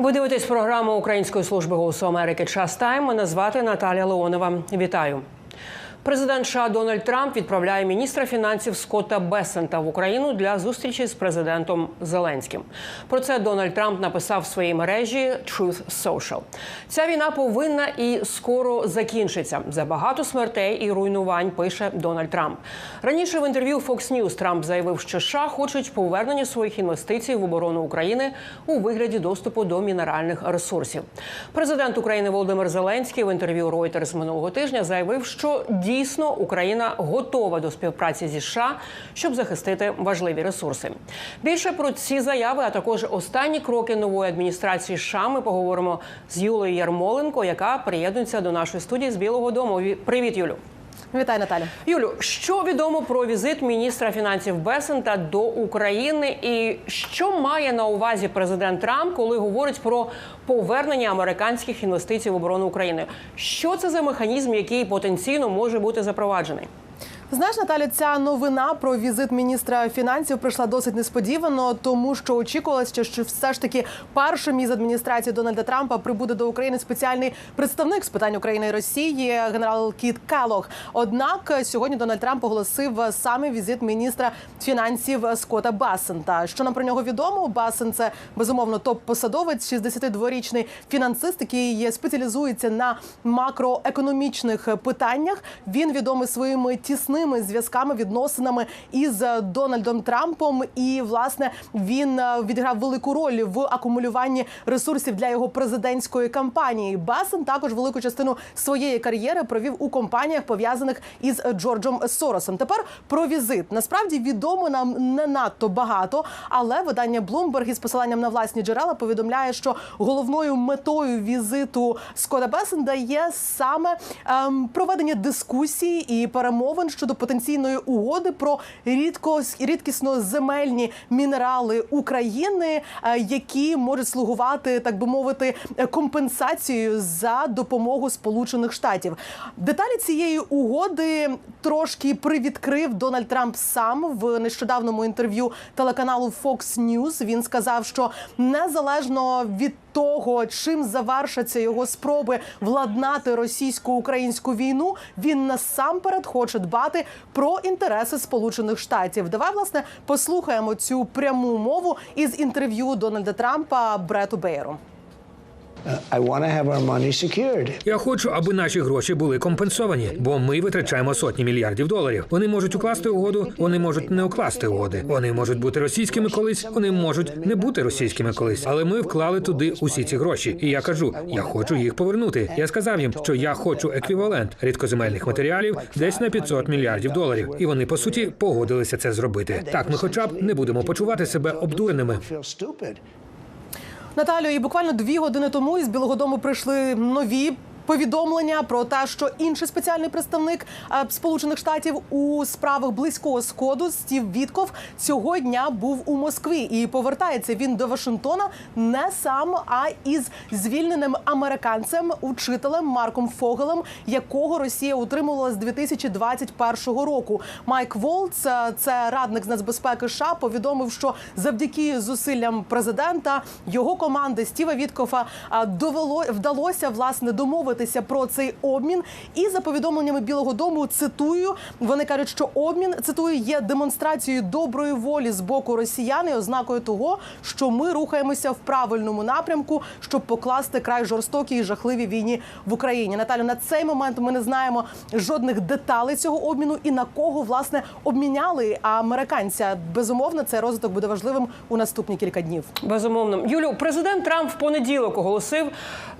Ви дивитесь програму Української служби голосу Америки Час Тайм. Мене звати Наталя Леонова. Вітаю. Президент США Дональд Трамп відправляє міністра фінансів Скотта Бесента в Україну для зустрічі з президентом Зеленським. Про це Дональд Трамп написав в своїй мережі Truth Social. Ця війна повинна і скоро закінчиться. Забагато смертей і руйнувань пише Дональд Трамп. Раніше в інтерв'ю Fox News Трамп заявив, що США хочуть повернення своїх інвестицій в оборону України у вигляді доступу до мінеральних ресурсів. Президент України Володимир Зеленський в інтерв'ю Reuters минулого тижня заявив, що дійсно Україна готова до співпраці зі США, щоб захистити важливі ресурси. Більше про ці заяви, а також останні кроки нової адміністрації США ми поговоримо з Юлею Ярмоленко, яка приєднується до нашої студії з Білого Дому. Ві- Привіт, Юлю. Вітаю, Наталя. Юлю, що відомо про візит міністра фінансів Бесента до України, і що має на увазі президент Трамп, коли говорить про повернення американських інвестицій в оборону України? Що це за механізм, який потенційно може бути запроваджений? Знаєш, Наталя, ця новина про візит міністра фінансів прийшла досить несподівано, тому що очікувалося, що все ж таки першим із адміністрації Дональда Трампа прибуде до України спеціальний представник з питань України і Росії, генерал Кіт Келох. Однак сьогодні Дональд Трамп оголосив саме візит міністра фінансів Скотта Басента. Що нам про нього відомо? Басен це безумовно топ-посадовець, 62-річний фінансист, який спеціалізується на макроекономічних питаннях. Він відомий своїми тісними зв'язками, відносинами із Дональдом Трампом. І власне він е, відіграв велику роль в акумулюванні ресурсів для його президентської кампанії. Басен також велику частину своєї кар'єри провів у компаніях, пов'язаних із Джорджем Соросом. Тепер про візит насправді відомо нам не надто багато, але видання Bloomberg із посиланням на власні джерела повідомляє, що головною метою візиту Скотта Бесенда є саме ем, проведення дискусії і перемовин щодо потенційної угоди про рідко рідкісно земельні мінерали України, е, які можуть слугувати, так би мовити, компенсацією за допомогу Сполучених Штатів. Деталі цієї угоди трошки привідкрив Дональд Трамп сам в нещодавному інтерв'ю телеканалу Fox News. Він сказав, що незалежно від того, чим завершаться його спроби владнати російсько-українську війну, він насамперед хоче дбати про інтереси Сполучених Штатів. Давай власне послухаємо цю пряму мову із інтерв'ю Дональда Трампа Брету Бейеру. Я хочу, аби наші гроші були компенсовані, бо ми витрачаємо сотні мільярдів доларів. Вони можуть укласти угоду, вони можуть не укласти угоди. Вони можуть бути російськими колись, вони можуть не бути російськими колись. Але ми вклали туди усі ці гроші. І я кажу, я хочу їх повернути. Я сказав їм, що я хочу еквівалент рідкоземельних матеріалів десь на 500 мільярдів доларів. І вони по суті погодилися це зробити. Так, ми, хоча б не будемо почувати себе обдуреними. Наталю, і буквально дві години тому із Білого Дому прийшли нові. Повідомлення про те, що інший спеціальний представник е, Сполучених Штатів у справах близького сходу Стів Вітков цього дня був у Москві і повертається він до Вашингтона не сам, а із звільненим американцем, учителем Марком Фогелем, якого Росія утримувала з 2021 року. Майк Волц, е, це радник з нацбезпеки США, повідомив, що завдяки зусиллям президента його команди Стіва Віткофа е, довело вдалося власне домовитися про цей обмін. І за повідомленнями Білого Дому цитую, вони кажуть, що обмін цитую є демонстрацією доброї волі з боку росіян і ознакою того, що ми рухаємося в правильному напрямку, щоб покласти край жорстокій і жахливій війні в Україні. Наталю, на цей момент ми не знаємо жодних деталей цього обміну і на кого власне обміняли американця. Безумовно, цей розвиток буде важливим у наступні кілька днів. Безумовно, Юлю, президент Трамп в понеділок оголосив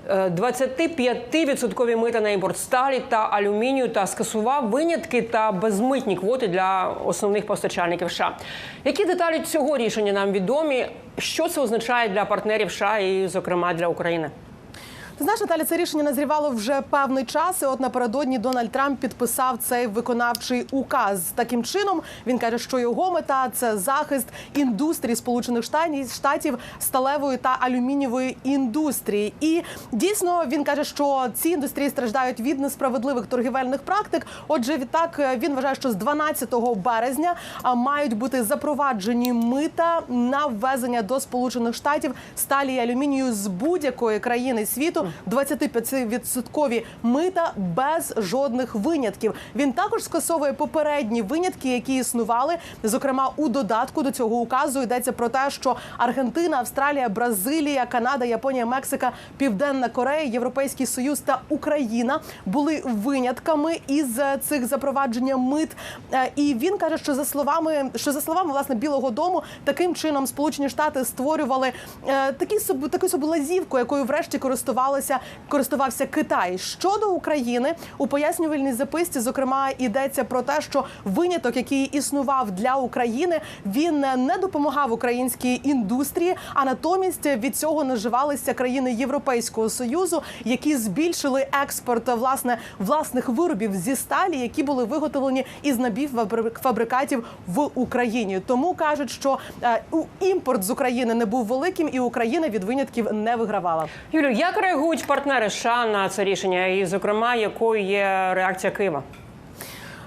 е, 25% мита на імпорт сталі та алюмінію та скасував винятки та безмитні квоти для основних постачальників США. Які деталі цього рішення нам відомі? Що це означає для партнерів США і, зокрема, для України? Ти знаєш, Наталя, це рішення назрівало вже певний час. І от напередодні Дональд Трамп підписав цей виконавчий указ. Таким чином він каже, що його мета це захист індустрії Сполучених Штатів- сталевої та алюмінієвої індустрії. І дійсно він каже, що ці індустрії страждають від несправедливих торгівельних практик. Отже, відтак е, він вважає, що з 12 березня мають бути запроваджені мита на ввезення до Сполучених Штатів сталі і алюмінію з будь-якої країни світу 25% мита без жодних винятків. Він також скасовує попередні винятки, які існували. Зокрема, у додатку до цього указу йдеться про те, що Аргентина, Австралія, Бразилія, Канада, Японія, Мексика, Південна Корея, Європейський Союз та Україна були винятками із е, цих запровадження мит. Е, І він каже, що за словами, що за словами власне Білого Дому, таким чином Сполучені Штати створювали е, такі таку собі лазівку, якою врешті користувалися користувався Китай. Щодо України у пояснювальній записці, зокрема, йдеться про те, що виняток, який існував для України, він не допомагав українській індустрії, а натомість від цього наживалися країни Європейського союзу, які збільшили експорт власне власних виробів зі сталі, які були виготовлені із напівфабрикатів в Україні. Тому кажуть, що е, імпорт з України не був великим, і Україна від винятків не вигравала. Юлю, як реагують партнери США на це рішення, і зокрема, якою є реакція Києва?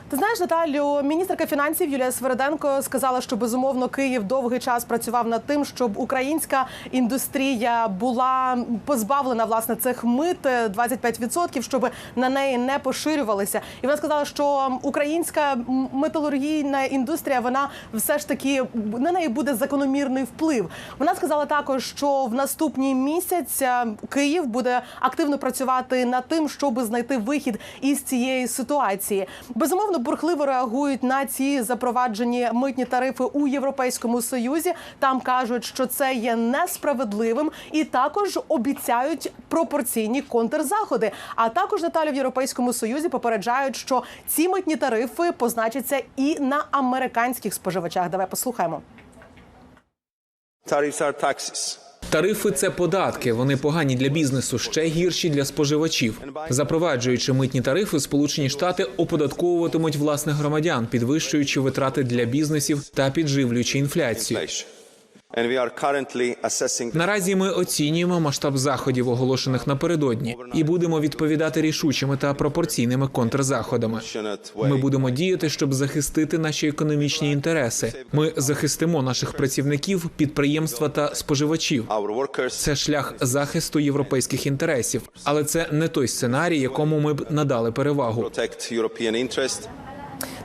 Ти знаєш, Наталю, міністерка фінансів Юлія Свериденко сказала, що безумовно Київ довгий час працював над тим, щоб українська індустрія була позбавлена власне цих мит 25%, щоб на неї не поширювалися. І вона сказала, що українська металургійна індустрія вона все ж таки на неї буде закономірний вплив. Вона сказала також, що в наступній місяць е, Київ буде активно працювати над тим, щоб знайти вихід із цієї ситуації. Безумовно, бурхливо реагують на ці запроваджені митні тарифи у Європейському Союзі. Там кажуть, що це є несправедливим, і також обіцяють пропорційні контрзаходи. А також Наталі в Європейському Союзі попереджають, що ці митні тарифи позначаться і на американських споживачах. Давай послухаємо. Tariffs are taxes. Тарифи це податки. Вони погані для бізнесу, ще гірші для споживачів. Запроваджуючи митні тарифи, Сполучені Штати оподатковуватимуть власних громадян, підвищуючи витрати для бізнесів та підживлюючи інфляцію. Наразі ми оцінюємо масштаб заходів, оголошених напередодні, і будемо відповідати рішучими та пропорційними контрзаходами. Ми будемо діяти, щоб захистити наші економічні інтереси. Ми захистимо наших працівників, підприємства та споживачів. Це шлях захисту європейських інтересів, але це не той сценарій, якому ми б надали перевагу.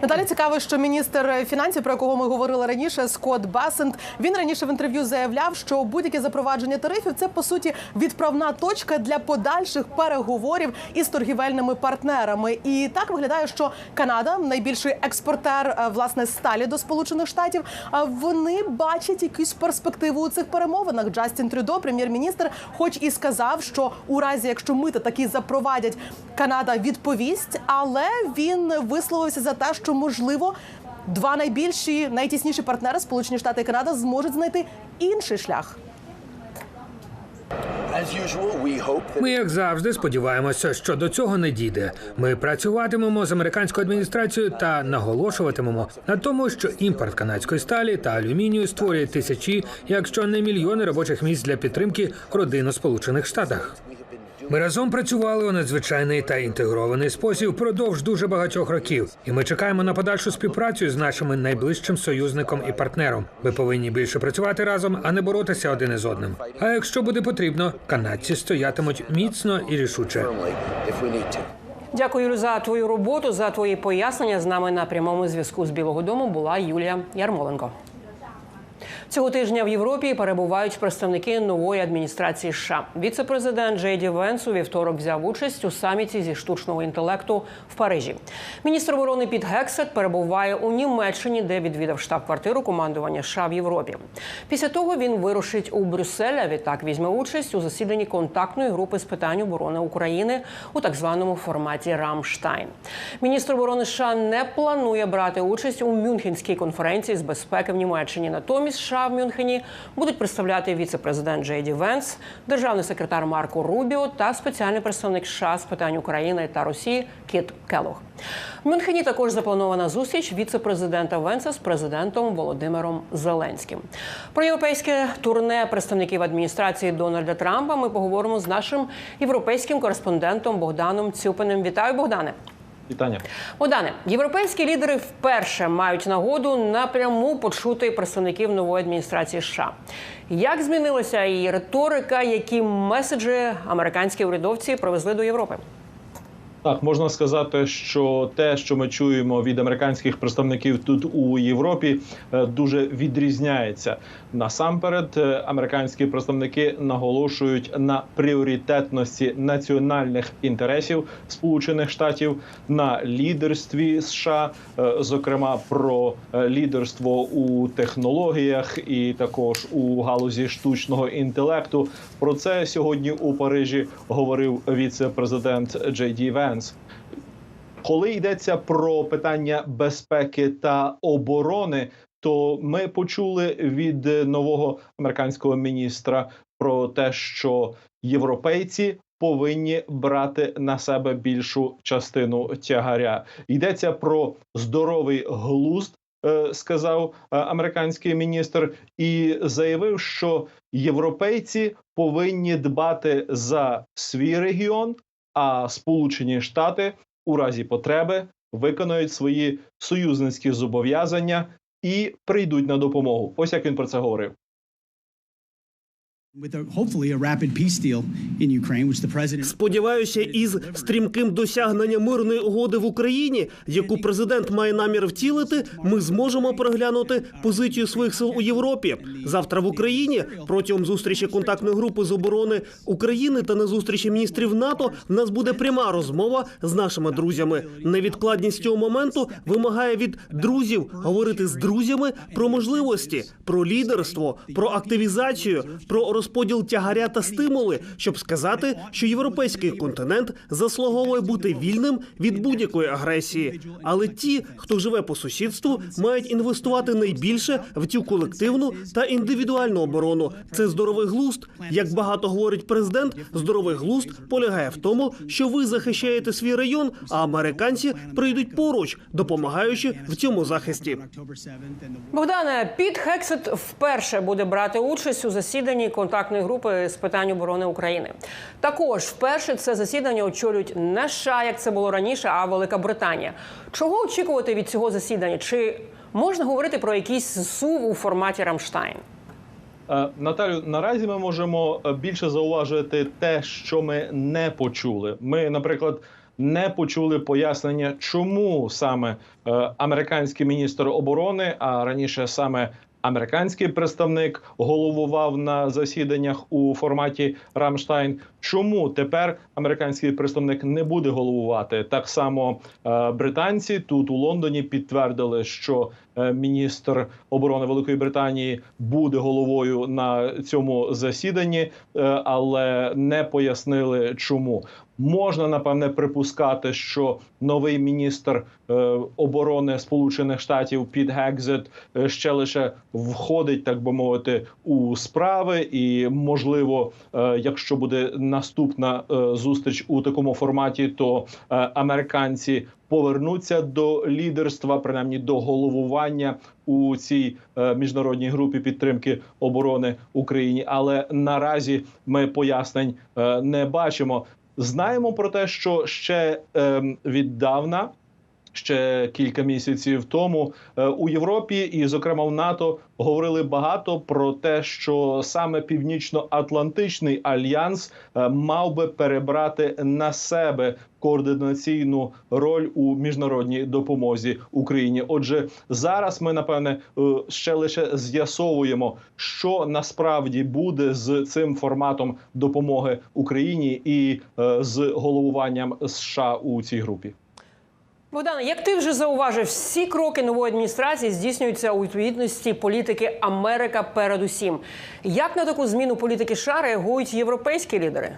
Наталі цікаво, що міністр фінансів, про якого ми говорили раніше, Скотт Бесент, він раніше в інтерв'ю заявляв, що будь-яке запровадження тарифів це по суті відправна точка для подальших переговорів із торгівельними партнерами. І так виглядає, що Канада, найбільший експортер е, власне сталі до Сполучених Штатів, е, вони бачать якусь перспективу у цих перемовинах. Джастін Трюдо, прем'єр-міністр, хоч і сказав, що у разі, якщо мити такі запровадять, Канада відповість, але він висловився за те, що можливо два найбільші, найтісніші партнери Сполучені Штати і Канада зможуть знайти інший шлях. Ми, як завжди, сподіваємося, що до цього не дійде. Ми працюватимемо з американською адміністрацією та наголошуватимемо на тому, що імпорт канадської сталі та алюмінію створює тисячі, якщо не мільйони робочих місць для підтримки родин у Сполучених Штатах. Ми разом працювали у надзвичайний та інтегрований спосіб впродовж дуже багатьох років, і ми чекаємо на подальшу співпрацю з нашим найближчим союзником і партнером. Ми повинні більше працювати разом, а не боротися один із одним. А якщо буде потрібно, канадці стоятимуть міцно і рішуче. Дякую за твою роботу, за твої пояснення. З нами на прямому зв'язку з Білого Дому була Юлія Ярмоленко. Цього тижня в Європі перебувають представники нової адміністрації США. Віце-президент Джей Венс у вівторок взяв участь у саміті зі штучного інтелекту в Парижі. Міністр оборони Піт Гексет перебуває у Німеччині, де відвідав штаб-квартиру командування США в Європі. Після того він вирушить у Брюссель, а Відтак візьме участь у засіданні контактної групи з питань оборони України у так званому форматі Рамштайн. Міністр оборони США не планує брати участь у Мюнхенській конференції з безпеки в Німеччині. Натомість США США в Мюнхені будуть представляти віце-президент Джей Ді Венс, державний секретар Марко Рубіо та спеціальний представник США з питань України та Росії Кіт Келох. В Мюнхені також запланована зустріч віце-президента Венса з президентом Володимиром Зеленським. Про європейське турне представників адміністрації Дональда Трампа ми поговоримо з нашим європейським кореспондентом Богданом Цюпиним. Вітаю, Богдане. Вітання. Богдане, європейські лідери вперше мають нагоду напряму почути представників нової адміністрації США. Як змінилася її риторика, які меседжі американські урядовці привезли до Європи? Так, можна сказати, що те, що ми чуємо від американських представників тут у Європі, е, дуже відрізняється. Насамперед, е, американські представники наголошують на пріоритетності національних інтересів Сполучених Штатів на лідерстві США, е, зокрема про е, лідерство у технологіях і також у галузі штучного інтелекту. Про це сьогодні у Парижі говорив віце-президент Джей Ді Венс. Коли йдеться про питання безпеки та оборони, то ми почули від нового американського міністра про те, що європейці повинні брати на себе більшу частину тягаря. Йдеться про здоровий глузд. е, Сказав е, американський міністр і заявив, що європейці повинні дбати за свій регіон, а Сполучені Штати у разі потреби виконують свої союзницькі зобов'язання і прийдуть на допомогу. Ось як він про це говорив. Сподіваюся, із стрімким досягненням мирної угоди в Україні, яку президент має намір втілити, ми зможемо переглянути позицію своїх сил у Європі. Завтра в Україні протягом зустрічі контактної групи з оборони України та на зустрічі міністрів НАТО в нас буде пряма розмова з нашими друзями. Невідкладність цього моменту вимагає від друзів говорити з друзями про можливості, про лідерство, про активізацію, про розподіл тягаря та стимули, щоб сказати, що європейський континент заслуговує бути вільним від будь-якої агресії. Але ті, хто живе по сусідству, мають інвестувати найбільше в цю колективну та індивідуальну оборону. Це здоровий глузд. Як багато говорить президент, здоровий глузд полягає в тому, що ви захищаєте свій район, а американці прийдуть поруч, допомагаючи в цьому захисті. October 7th and the Богдане, Піт Хексет вперше буде брати участь у засіданні контактної групи з питань оборони України. Також вперше це засідання очолюють не США, як це було раніше, а Велика Британія. Чого очікувати від цього засідання? Чи можна говорити про якийсь зсув у форматі Рамштайн? Е, Наталю, наразі ми можемо е, більше зауважити те, що ми не почули. Ми, наприклад, не почули пояснення, чому саме е, американський міністр оборони, а раніше саме американський представник головував на засіданнях у форматі Рамштайн. Чому тепер американський представник не буде головувати? Так само е, британці тут у Лондоні підтвердили, що е, міністр оборони Великої Британії буде головою на цьому засіданні, е, але не пояснили, чому. Можна напевне припускати, що новий міністр оборони Сполучених Штатів Піт Гекзет ще лише входить, так би мовити, у справи, і можливо, якщо буде наступна е, зустріч у такому форматі, то е, американці повернуться до лідерства, принаймні до головування у цій е, міжнародній групі підтримки оборони Україні. Але наразі ми пояснень не бачимо. Знаємо про те, що ще е, віддавна. Ще кілька місяців тому е, у Європі і, зокрема, в НАТО говорили багато про те, що саме Північно-Атлантичний альянс е, мав би перебрати на себе координаційну роль у міжнародній допомозі Україні. Отже, зараз ми напевне е, ще лише з'ясовуємо, що насправді буде з цим форматом допомоги Україні і з головуванням США у цій групі. Богдане, як ти вже зауважив, всі кроки нової адміністрації здійснюються у відповідності політики Америка передусім. Як на таку зміну політики США реагують європейські лідери?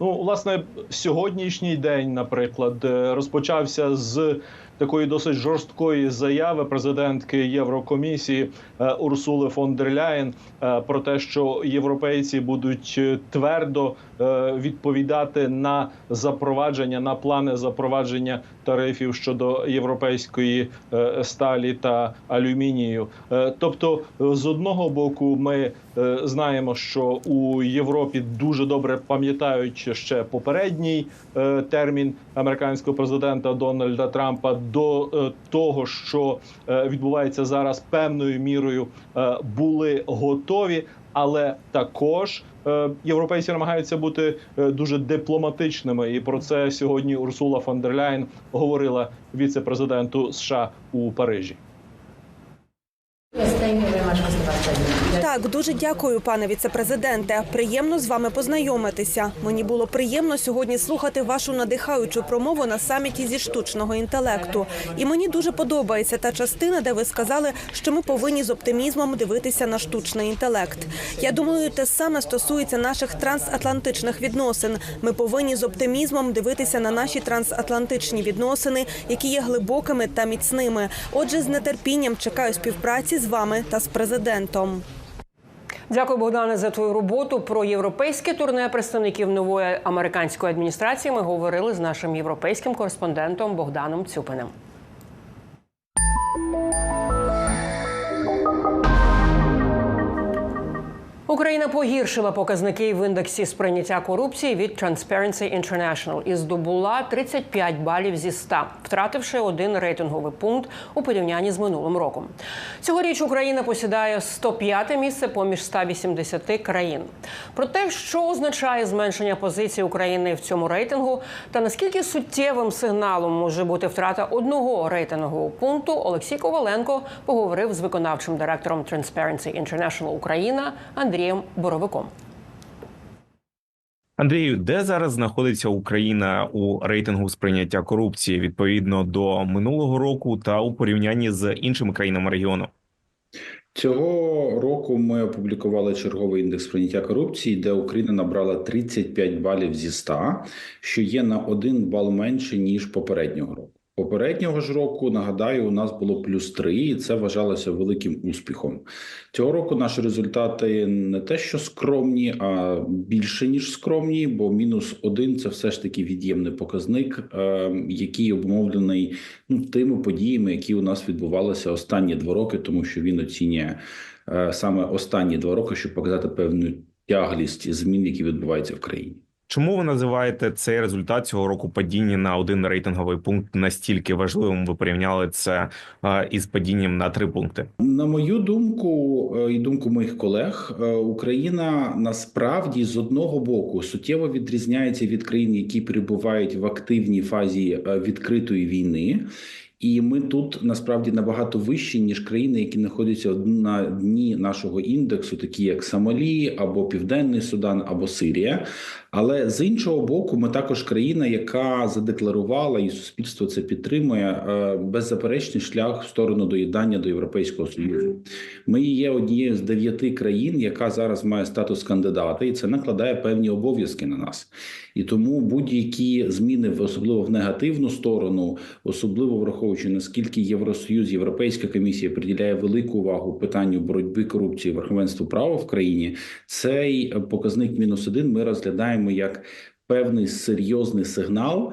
Ну, власне, сьогоднішній день, наприклад, е, розпочався з такої досить жорсткої заяви президентки Єврокомісії е, Урсули фон дер Ляєн е, про те, що європейці будуть твердо відповідати на запровадження на плани запровадження тарифів щодо європейської е, сталі та алюмінію. Е, Тобто, е, з одного боку, ми е, знаємо, що у Європі дуже добре пам'ятають ще попередній е, термін американського президента Дональда Трампа до е, того, що е, відбувається зараз певною мірою, е, були готові. Але також е, європейці намагаються бути е, дуже дипломатичними, і про це сьогодні Урсула фон дер Ляйн говорила віце-президенту США у Парижі. Так, дуже дякую, пане віцепрезиденте. Приємно з вами познайомитися. Мені було приємно сьогодні слухати вашу надихаючу промову на саміті зі штучного інтелекту. І мені дуже подобається та частина, де ви сказали, що ми повинні з оптимізмом дивитися на штучний інтелект. Я думаю, те саме стосується наших трансатлантичних відносин. Ми повинні з оптимізмом дивитися на наші трансатлантичні відносини, які є глибокими та міцними. Отже, з нетерпінням чекаю співпраці з вами та з президентом. Дякую, Богдане, за твою роботу. Про європейське турне представників нової американської адміністрації ми говорили з нашим європейським кореспондентом Богданом Цюпиним. Україна погіршила показники в індексі сприйняття корупції від Transparency International і здобула 35 балів зі 100, втративши один рейтинговий пункт у порівнянні з минулим роком. Цьогоріч Україна посідає 105 місце поміж 180 країн. Про те, що означає зменшення позиції України в цьому рейтингу, та наскільки суттєвим сигналом може бути втрата одного рейтингового пункту, Олексій Коваленко поговорив з виконавчим директором Transparency International Україна Андрієм Боровиком. Андрію, де зараз знаходиться Україна у рейтингу сприйняття корупції відповідно до минулого року та у порівнянні з іншими країнами регіону? Цього року ми опублікували черговий індекс прийняття корупції, де Україна набрала 35 балів зі 100, що є на один бал менше ніж попереднього року. Попереднього ж року нагадаю, у нас було плюс 3, і це вважалося великим успіхом. Цього року наші результати не те, що скромні, а більше ніж скромні, бо мінус один це все ж таки від'ємний показник, е, який обумовлений ну тими подіями, які у нас відбувалися останні два роки, тому що він оцінює е, саме останні два роки, щоб показати певну тяглість змін, які відбуваються в країні. Чому ви називаєте цей результат цього року падіння на один рейтинговий пункт настільки важливим? Ви порівняли це із падінням на три пункти? На мою думку е, і думку моїх колег, е, Україна насправді з одного боку суттєво відрізняється від країн, які перебувають в активній фазі е, відкритої війни. І ми тут насправді набагато вищі ніж країни, які знаходяться на дні нашого індексу, такі як Сомалі або Південний Судан або Сирія. Але з іншого боку, ми також країна, яка задекларувала і суспільство це підтримує е, беззаперечний шлях в сторону доєднання до Європейського союзу. Ми є однією з дев'яти країн, яка зараз має статус кандидата, і це накладає певні обов'язки на нас. І тому будь-які зміни, особливо в негативну сторону, особливо враховуючи наскільки Євросоюз, Європейська комісія приділяє велику увагу питанню боротьби корупції, верховенству права в країні. Цей е, показник мінус один ми розглядаємо як певний серйозний сигнал.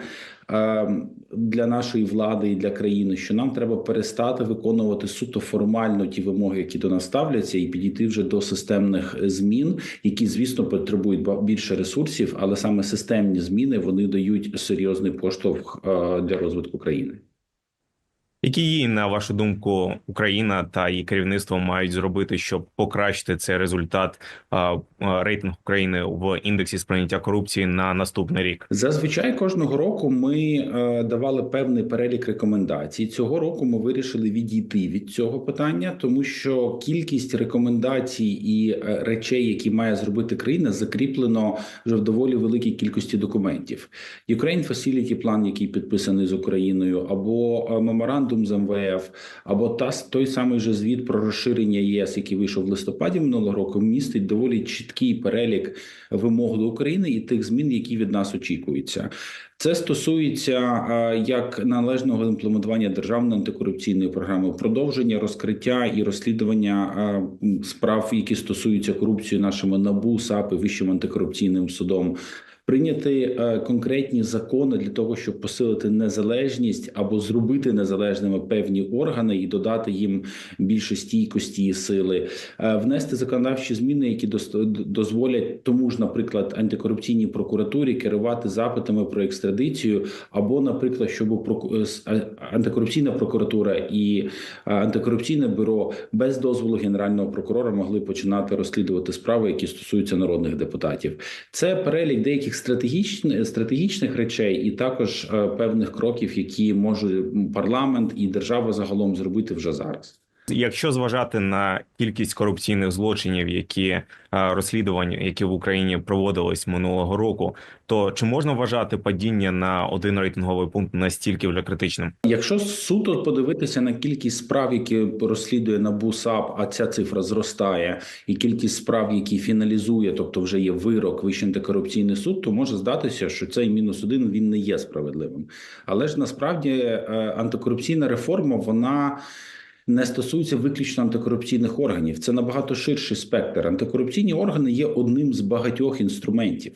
е, Для нашої влади і для країни, що нам треба перестати виконувати суто формально ті вимоги, які до нас ставляться, і підійти вже до системних змін, які звісно потребують більше ресурсів, але саме системні зміни вони дають серйозний поштовх е, для розвитку країни. Які дії, на вашу думку, Україна та її керівництво мають зробити, щоб покращити цей результат а, України в індексі сприйняття корупції на наступний рік? Зазвичай кожного року ми е, давали певний перелік рекомендацій. Цього року ми вирішили відійти від цього питання, тому що кількість рекомендацій і е, речей, які має зробити країна, закріплено вже в доволі великій кількості документів. Ukraine Facility Plan, який підписаний з Україною, або е, меморандум з МВФ, або та той самий же звіт про розширення ЄС, який вийшов в листопаді минулого року, містить доволі чіткий перелік вимог до України і тих змін, які від нас очікуються. Це стосується як належного імплементування державної антикорупційної програми, продовження розкриття і розслідування справ, які стосуються корупції нашими набу, САП вищим антикорупційним судом. Прийняти е, конкретні закони для того, щоб посилити незалежність або зробити незалежними певні органи і додати їм більше стійкості і сили, Е, внести законодавчі зміни, які дозволять тому ж, наприклад, антикорупційній прокуратурі керувати запитами про екстрадицію, або, наприклад, щоб е, антикорупційна прокуратура і антикорупційне бюро без дозволу генерального прокурора могли починати розслідувати справи, які стосуються народних депутатів. Це перелік деяких стратегічних стратегічних речей, і також е, певних кроків, які може парламент і держава загалом зробити вже зараз. Якщо зважати на кількість корупційних злочинів, які е, розслідувань, які в Україні проводились минулого року, то чи можна вважати падіння на один рейтинговий пункт настільки вже критичним? Якщо суто подивитися на кількість справ, які розслідує НАБУ САП, а ця цифра зростає, і кількість справ, які фіналізує, тобто вже є вирок Вищий антикорупційний суд, то може здатися, що цей мінус один він не є справедливим. Але ж насправді е, антикорупційна реформа вона. Не стосується виключно антикорупційних органів, це набагато ширший спектр. Антикорупційні органи є одним з багатьох інструментів,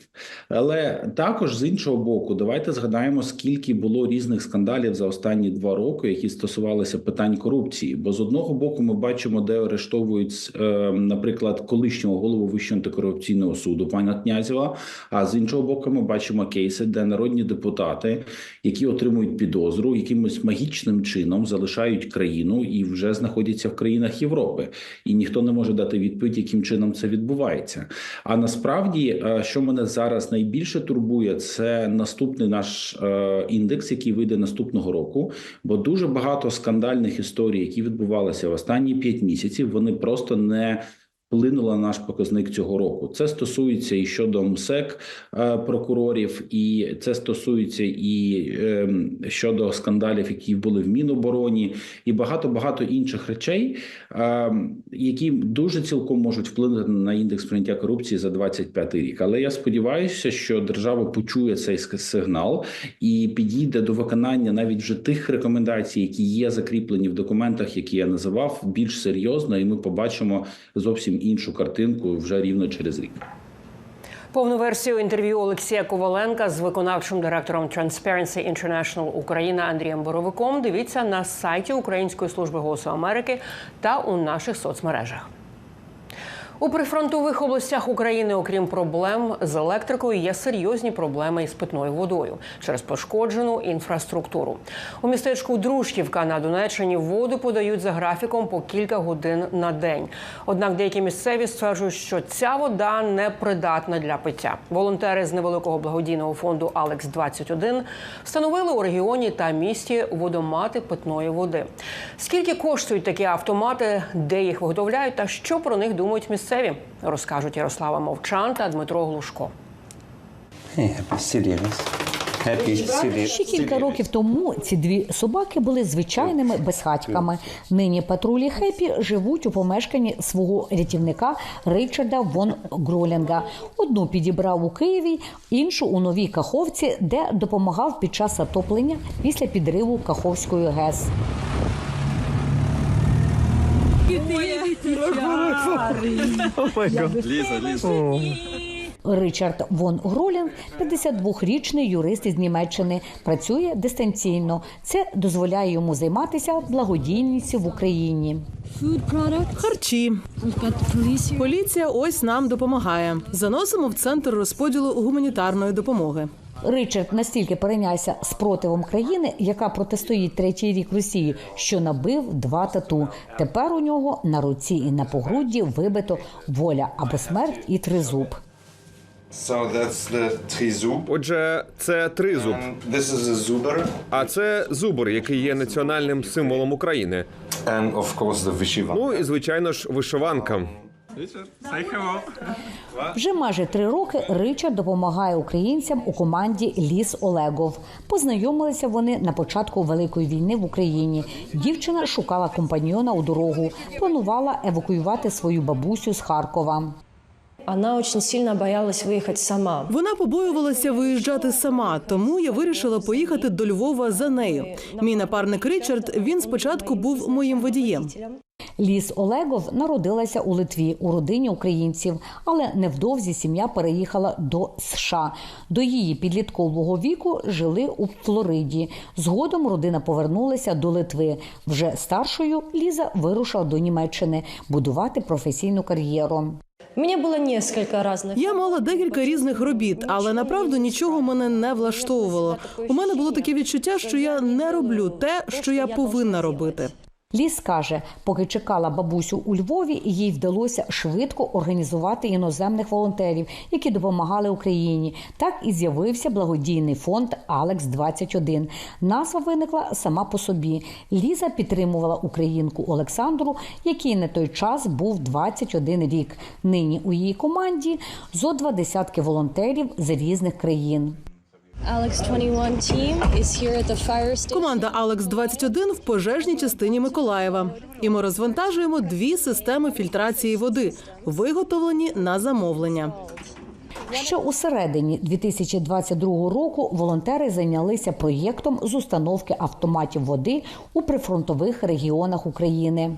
але також з іншого боку, давайте згадаємо, скільки було різних скандалів за останні два роки, які стосувалися питань корупції. Бо з одного боку, ми бачимо, де арештовують, е, наприклад, колишнього голову Вищого антикорупційного суду пана Князєва. А з іншого боку, ми бачимо кейси, де народні депутати, які отримують підозру, якимось магічним чином залишають країну і вже знаходяться в країнах Європи, і ніхто не може дати відповідь, яким чином це відбувається. А насправді, е, що мене зараз найбільше турбує, це наступний наш е, індекс, який вийде наступного року. Бо дуже багато скандальних історій, які відбувалися в останні 5 місяців, вони просто не вплинула на наш показник цього року. Це стосується і щодо МСЕК е, прокурорів, і це стосується і е, щодо скандалів, які були в Мінобороні, і багато багато інших речей, е, які дуже цілком можуть вплинути на індекс прийняття корупції за 25 рік. Але я сподіваюся, що держава почує цей сигнал і підійде до виконання навіть вже тих рекомендацій, які є закріплені в документах, які я називав, більш серйозно, і ми побачимо зовсім іншу картинку вже рівно через рік. Повну версію інтерв'ю Олексія Коваленка з виконавчим директором Transparency International Україна Андрієм Боровиком. Дивіться на сайті Української служби голосу Америки та у наших соцмережах. У прифронтових областях України, окрім проблем з електрикою, є серйозні проблеми із питною водою через пошкоджену інфраструктуру. У містечку Дружківка на Донеччині воду подають за графіком по кілька годин на день. Однак деякі місцеві стверджують, що ця вода не придатна для пиття. Волонтери з невеликого благодійного фонду Алекс 21 встановили у регіоні та місті водомати питної води. Скільки коштують такі автомати, де їх виготовляють та що про них думають місцеві, розкажуть Ярослава Мовчан та Дмитро Глушко. Ще кілька років тому ці дві собаки були звичайними безхатьками. Нині патрулі Хепі живуть у помешканні свого рятівника Ричарда Вон Гролінга. Одну підібрав у Києві, іншу у новій Каховці, де допомагав під час отоплення після підриву Каховської ГЕС. Ричард Вон Гролінг, 52-річний юрист із Німеччини, працює дистанційно. Це дозволяє йому займатися благодійністю в Україні. Харчі. Поліція ось нам допомагає. Заносимо в центр розподілу гуманітарної допомоги. Ричард настільки перейнявся спротивом країни, яка протистоїть третій рік Росії, що набив два тату. Тепер у нього на руці і на погрудді вибито воля або смерть і тризуб. Отже, це тризуб. А це зубр, який є національним символом України. Ну і звичайно ж вишиванка. Вже майже три роки Ричард допомагає українцям у команді Ліс Олегов. Познайомилися вони на початку великої війни в Україні. Дівчина шукала компаньйона у дорогу, планувала евакуювати свою бабусю з Харкова. Она очень сильно боялась выехать сама. Вона побоювалася виїжджати сама, тому я вирішила поїхати до Львова за нею. Мій напарник Ричард. Він спочатку був моїм водієм. Ліс Олегов народилася у Литві у родині українців, але невдовзі сім'я переїхала до США. До її підліткового віку жили у Флориді. Згодом родина повернулася до Литви. Вже старшою Ліза вирушила до Німеччини будувати професійну кар'єру. Мне было несколько разных. Я мала декілька різних робіт, але направду нічого мене не влаштовувало. У мене було таке відчуття, що я не роблю те, що я повинна робити. Ліс каже, поки чекала бабусю у Львові, їй вдалося швидко організувати іноземних волонтерів, які допомагали Україні. Так і з'явився благодійний фонд Алекс 21 Назва виникла сама по собі. Ліза підтримувала українку Олександру, який на той час був 21 рік. Нині у її команді зо два десятки волонтерів з різних країн. Команда Алекс 21 в пожежній частині Миколаєва. І ми розвантажуємо дві системи фільтрації води, виготовлені на замовлення. Ще у середині 2022 року волонтери зайнялися проєктом з установки автоматів води у прифронтових регіонах України.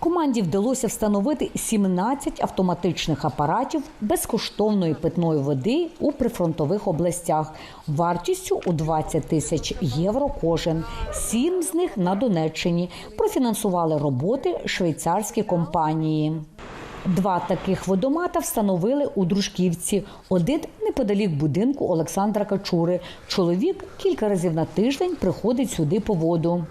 Команді вдалося встановити 17 автоматичних апаратів безкоштовної питної води у прифронтових областях вартістю у 20 тисяч євро кожен. Сім з них на Донеччині профінансували роботи швейцарські компанії. Два таких водомата встановили у Дружківці. Один неподалік будинку Олександра Качури. Чоловік кілька разів на тиждень приходить сюди по воду.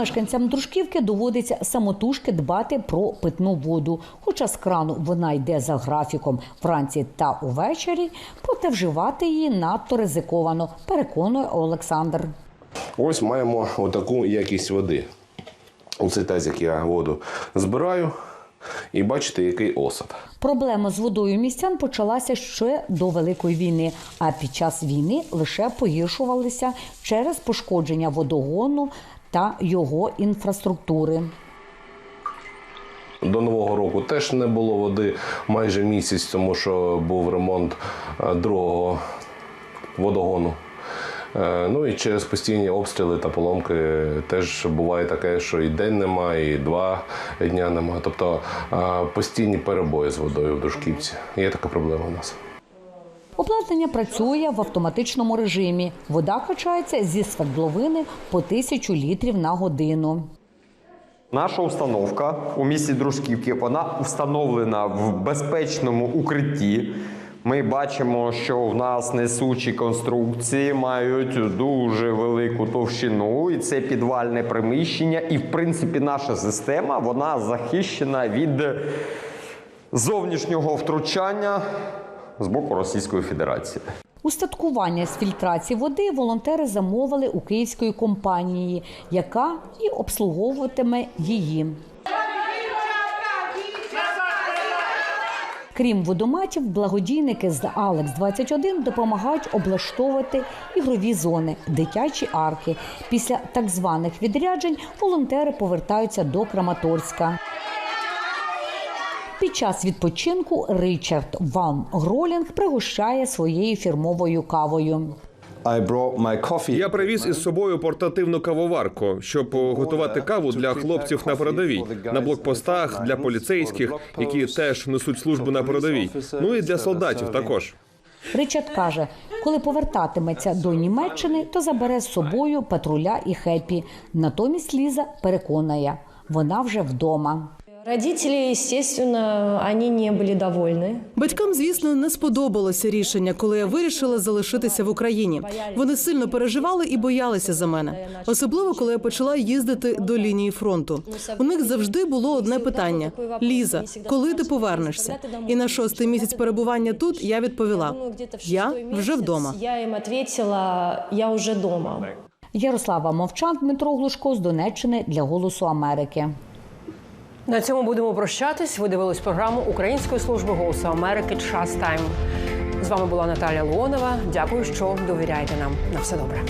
Мешканцям дружківки доводиться самотужки дбати про питну воду. Хоча з крану вона йде за графіком вранці та увечері, проте вживати її надто ризиковано, переконує Олександр. Ось маємо отаку якість води. У цей тазик я воду збираю і бачите, який осад. Проблема з водою містян почалася ще до Великої війни, а під час війни лише погіршувалися через пошкодження водогону та його інфраструктури. До Нового року теж не було води майже місяць, тому що був ремонт е, другого водогону. Е, Ну і через постійні обстріли та поломки теж буває таке, що і день немає, і два дня немає. Тобто е, постійні перебої з водою в Дружківці. Є така проблема у нас. Обладнання працює в автоматичному режимі. Вода качається зі свердловини по тисячу літрів на годину. Наша установка у місті Дружківки вона встановлена в безпечному укритті. Ми бачимо, що в нас несучі конструкції мають дуже велику товщину, і це підвальне приміщення. І, в принципі, наша система вона захищена від зовнішнього втручання з боку Російської Федерації. Устаткування з фільтрації води волонтери замовили у київської компанії, яка і обслуговуватиме її. Крім водоматів, благодійники з Алекс 21 допомагають облаштовувати ігрові зони, дитячі арки. Після так званих відряджень волонтери повертаються до Краматорська. Під час відпочинку Ричард Ван Гролінг пригощає своєю фірмовою кавою. Я привіз із собою портативну кавоварку, щоб готувати каву для хлопців на передовій, на блокпостах, для поліцейських, які теж несуть службу на передовій. Ну і для солдатів також. Ричард каже, коли повертатиметься до Німеччини, то забере з собою патруля і хепі. Натомість Ліза переконає, вона вже вдома. Родители, естественно, они не были довольны. Батькам, звісно, не сподобалося рішення, коли я вирішила залишитися в Україні. Вони сильно переживали і боялися за мене, особливо коли я почала їздити до лінії фронту. У них завжди було одне питання: Ліза, коли ти повернешся? І на шостий місяць перебування тут я відповіла: я вже вдома. Я им ответила, я уже дома. Ярослава Мовчан, Дмитро Глушко з Донеччини для Голосу Америки. На цьому будемо прощатись. Ви дивились програму Української служби голосу Америки Час Тайм. З вами була Наталя Леонова. Дякую, що довіряєте нам. На все добре.